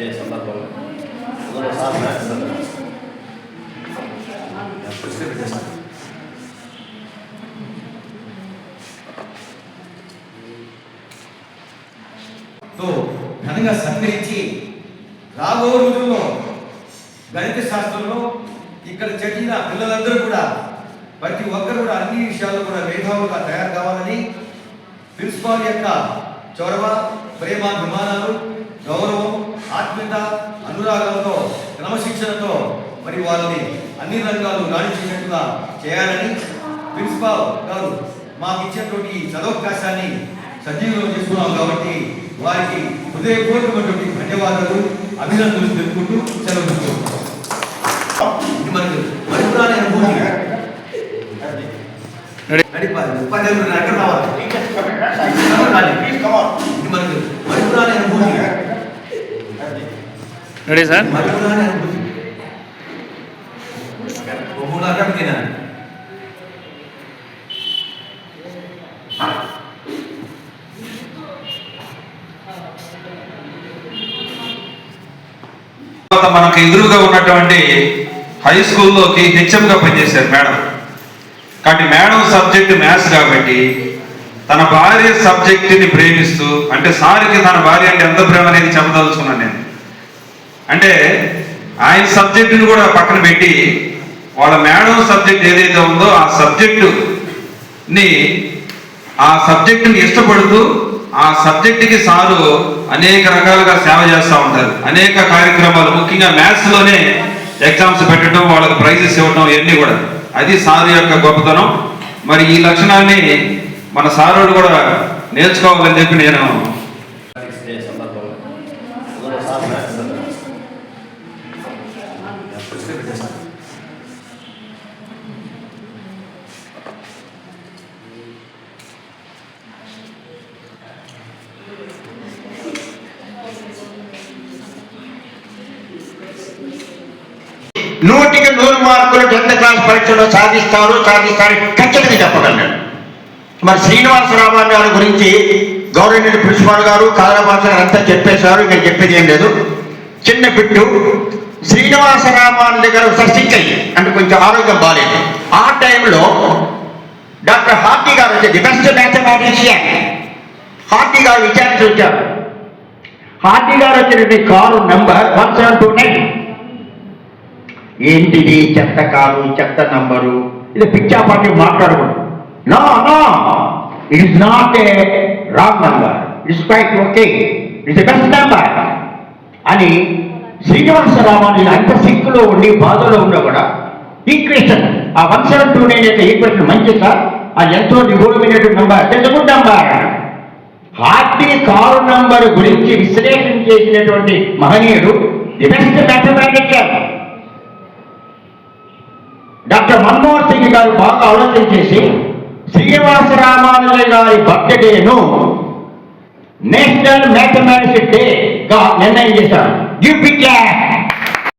చేసే సందర్భంలో ఘనంగా సంగ్రహించి రాబో రోజుల్లో గణిత శాస్త్రంలో ఇక్కడ చదివిన పిల్లలందరూ కూడా ప్రతి ఒక్కరు కూడా అన్ని విషయాల్లో కూడా మేధావులుగా తయారు కావాలని ప్రిన్సిపాల్ యొక్క చొరవ ప్రేమాభిమానాలు గౌరవం ఆత్మీయత అనురాగంతో క్రమశిక్షణతో మరి వాళ్ళని అన్ని రంగాలు రాణించేటట్టుగా చేయాలని ప్రిన్సిపాల్ గారు మాకు ఇచ్చినటువంటి చదవకాశాన్ని సజీవంలో చేసుకున్నాం కాబట్టి వారికి హృదయపూర్వకమైనటువంటి ధన్యవాదాలు అభినందనలు తెలుపుకుంటూ సెలవు మనకు మరిపురాని అనుభూతి ఉపాధ్యాయులు ఎక్కడ రావాలి మనకు మరిపురాని అనుభూతి. రెడీ సార్ మనకు ఎదురుగా ఉన్నటువంటి హై స్కూల్లోకి హెచ్ఎంగా పనిచేశారు మేడం. కాబట్టి మేడం సబ్జెక్ట్ మ్యాథ్స్ కాబట్టి తన భార్య సబ్జెక్టుని ప్రేమిస్తూ అంటే సార్కి తన భార్య అంటే ఎంత ప్రేమ అనేది చెప్పదలుచుకున్నాను నేను. అంటే ఆయన సబ్జెక్టును కూడా పక్కన పెట్టి వాళ్ళ మేడం సబ్జెక్ట్ ఏదైతే ఉందో ఆ సబ్జెక్టుని ఆ సబ్జెక్టుని ఇష్టపడుతూ ఆ సబ్జెక్టుకి సారు అనేక రకాలుగా సేవ చేస్తూ ఉంటారు. అనేక కార్యక్రమాలు ముఖ్యంగా మ్యాథ్స్లోనే ఎగ్జామ్స్ పెట్టడం వాళ్ళకి ప్రైజెస్ ఇవ్వడం ఇవన్నీ కూడా. అది సారు యొక్క గొప్పతనం. మరి ఈ లక్షణాన్ని మన సారుడు కూడా నేర్చుకోవాలని చెప్పి నేను నూటికి నూరు మార్కులు టెన్త్ క్లాస్ పరీక్షలో సాధిస్తారు. సాధిస్తారు ఖచ్చితంగా చెప్పగలను. మరి శ్రీనివాసరావు గారి గురించి గవర్నమెంట్ ప్రిన్సిపాల్ గారు కాదరాబాద్ గారు అంతా చెప్పేశారు. ఇంకా చెప్పేది ఏం లేదు. చిన్న బిట్టు శ్రీనివాసరామాన్ దగ్గర ఒకసారి అయ్యి అంటే కొంచెం ఆరోగ్యం బాగాలేదు ఆ టైంలో డాక్టర్ హార్టీ గారు వచ్చి ది బెస్ట్ మ్యాథమెటిషియన్ హార్టీ గారు విచారించి వచ్చారు. హార్టీ గారు వచ్చిన car number one seven two nine. ఏంటిది? చెత్త కారు చెత్త నంబరు? ఇది పిచ్చాపాటి మాట్లాడకూడదు no no it is not a wrong number it's quite okay it's best number అని శ్రీనివాసరామాని అంత సిక్కులో ఉండి బాధలో ఉన్నా కూడా ఈక్వేషన్ ఆ వన్ సెవెన్ టూ నైన్ యొక్క ఈక్వేషన్ మంచి సార్ అది ఎంతో నిగూఢమైనటువంటి number it's number? Hardy car number గురించి విశ్లేషణ చేసినటువంటి మహనీయుడు the best mathematician doctor Manmohan Singh గారు బాగా ఆలోచన చేసి శ్రీనివాసరామానుజ గారి బర్త్డేను నేషనల్ మ్యాథమెటిక్స్ డే గా నిర్ణయం చేశారు యూ పిక్